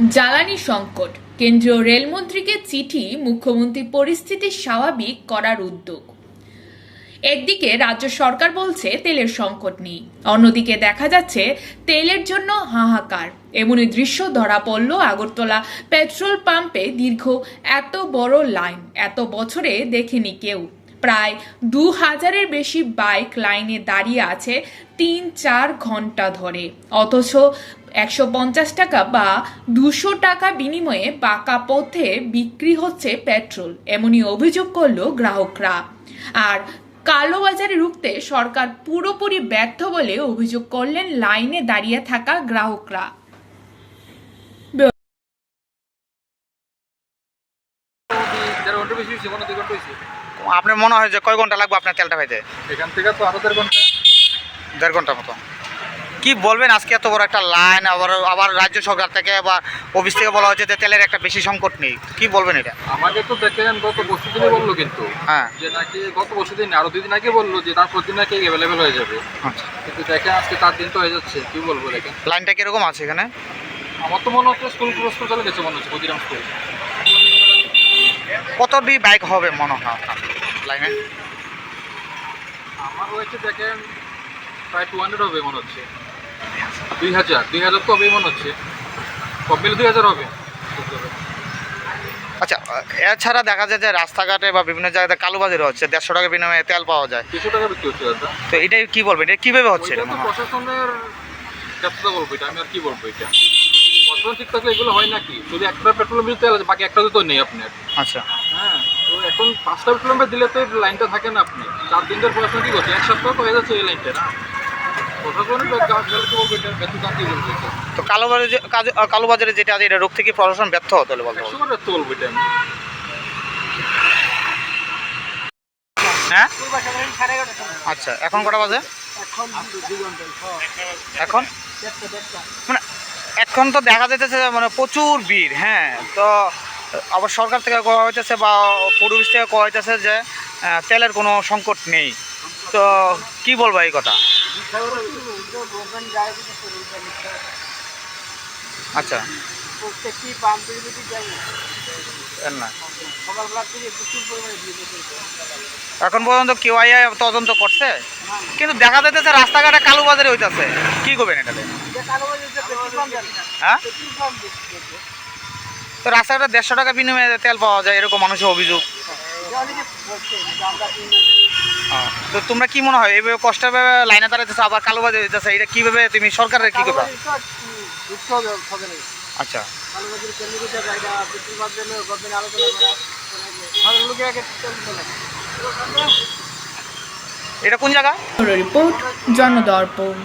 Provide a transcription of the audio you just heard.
জ্বালানি সংকট। কেন্দ্রীয় রেলমন্ত্রীকে চিঠি মুখ্যমন্ত্রী পরিস্থিতি স্বাভাবিক করার উদ্যোগ। একদিকে রাজ্য সরকার বলছে তেলের সংকট নেই। অন্যদিকে দেখা যাচ্ছে তেলের জন্য হাহাকার। এমনই দৃশ্য ধরা পড়ল আগরতলা পেট্রোল পাম্পে দীর্ঘ এত বড় লাইন। এত বছরে দেখেনি কেউ। প্রায় দু হাজারের বেশি বাইক লাইনে দাঁড়িয়ে আছে তিন চার ঘণ্টা ধরে। অথচ একশো পঞ্চাশ টাকা বা দুশো টাকা বিনিময়ে পাকা পথে বিক্রি হচ্ছে পেট্রোল এমনই অভিযোগ করল গ্রাহকরা। আর কালোবাজারে রুখতে সরকার পুরোপুরি ব্যর্থ বলে অভিযোগ করলেন লাইনে দাঁড়িয়ে থাকা গ্রাহকরা। ঘণ্টা ঘণ্টা আপনার মনে হয় যে কয় ঘণ্টা লাগবে আপনার তেলটা পাইতে? এখান থেকে তো আরও দেড় ঘণ্টা। দেড় ঘণ্টার মতো। কি বলবেন? আজকে এত বড় একটা লাইন আবার আবার রাজ্য সরকার থেকে বা অফিস থেকে বলা হচ্ছে যে তেলের একটা বেশি সংকট নেই। কি বলবেন এটা? আমাকে তো দেখেন গত বছর দিনই বলল কিন্তু হ্যাঁ। যে নাকি গত বছর দিন আরও দুই দিন আগে বলল যে তারপর দিন নাকি অ্যাভেলেবেল হয়ে যাবে। আচ্ছা। কিন্তু দেখেন আজকে তার দিন তো হয়ে যাচ্ছে কি বলব দেখেন? লাইনটা কীরকম আছে এখানে? আমার তো মনে হচ্ছে স্কুল স্কুল চলে গেছে মনে হচ্ছে ক্ষুদিরাম স্কুল কত বি বাইক হবে মনে হয় আপনার লাইনে আমার হয়েছে দেখেন প্রায় টু হান্ড্রেড হবে মনে হচ্ছে। দুই হাজার দুই হাজার তো হবেই মনে হচ্ছে। সব মিলে দুই হাজার হবে। আচ্ছা এছাড়া দেখা যায় যে রাস্তাঘাটে বা বিভিন্ন জায়গাতে কালোবাজারি হচ্ছে দেড়শো টাকা বিনিময়ে তেল পাওয়া যায়। দুশো টাকা বিক্রি হচ্ছে দাদা। তো এটাই কি বলবেন? এটা কীভাবে হচ্ছে এটা? তো প্রশাসনের ব্যর্থতা বলব এটা আমি আর কি বলব এটা। প্রশাসন ঠিক থাকলে এগুলো হয় নাকি? শুধু একটা পেট্রোল পাম্পে তেল আছে বাকি একটা তো নেই আপনার। আচ্ছা। হ্যাঁ তো এখন পাঁচটা পেট্রোল দিলে তো লাইনটা থাকে না আপনি চার দিন ধরে প্রশাসন কি করছে? এক সপ্তাহ তো হয়ে যাচ্ছে এই লাইনটা না? তো কালোবাজারে যে- কালোবাজারে যেটা আছে এটা রোগ থেকে প্রশাসন ব্যর্থ হতে হলে বলতে ব্যর্থ বলব এটা হ্যাঁ? আচ্ছা এখন কটা বাজে? এখন মানে এখন তো দেখা যাইতেছে যে মানে প্রচুর ভিড় হ্যাঁ। তো আবার সরকার থেকে কোয়া হইতেছে বা পরিবেশ থেকে কোয়া হইতেছে যে তেলের কোনো সংকট নেই। তো কি বলব এই কথা? আচ্ছা। এখন পর্যন্ত কেউ তদন্ত করছে? কিন্তু দেখা যাইতেছে রাস্তাঘাটে কালো বাজারে হইতাছে। কি করবেন এটাতে হ্যাঁ? তো রাস্তাঘাটে দেড়শো টাকা বিনিময়ে তেল পাওয়া যায় এরকম মানুষের অভিযোগ। তো তোমরা কি মনে হয়, এইভাবে কষ্টের লাইনে দাঁড়াইতেছে, আবার কালো বাজারে হইতেছে এটা কীভাবে তুমি সরকারের কি করবা? আচ্ছা। এটা কোন জায়গা? রিপোর্ট জনদর্পণ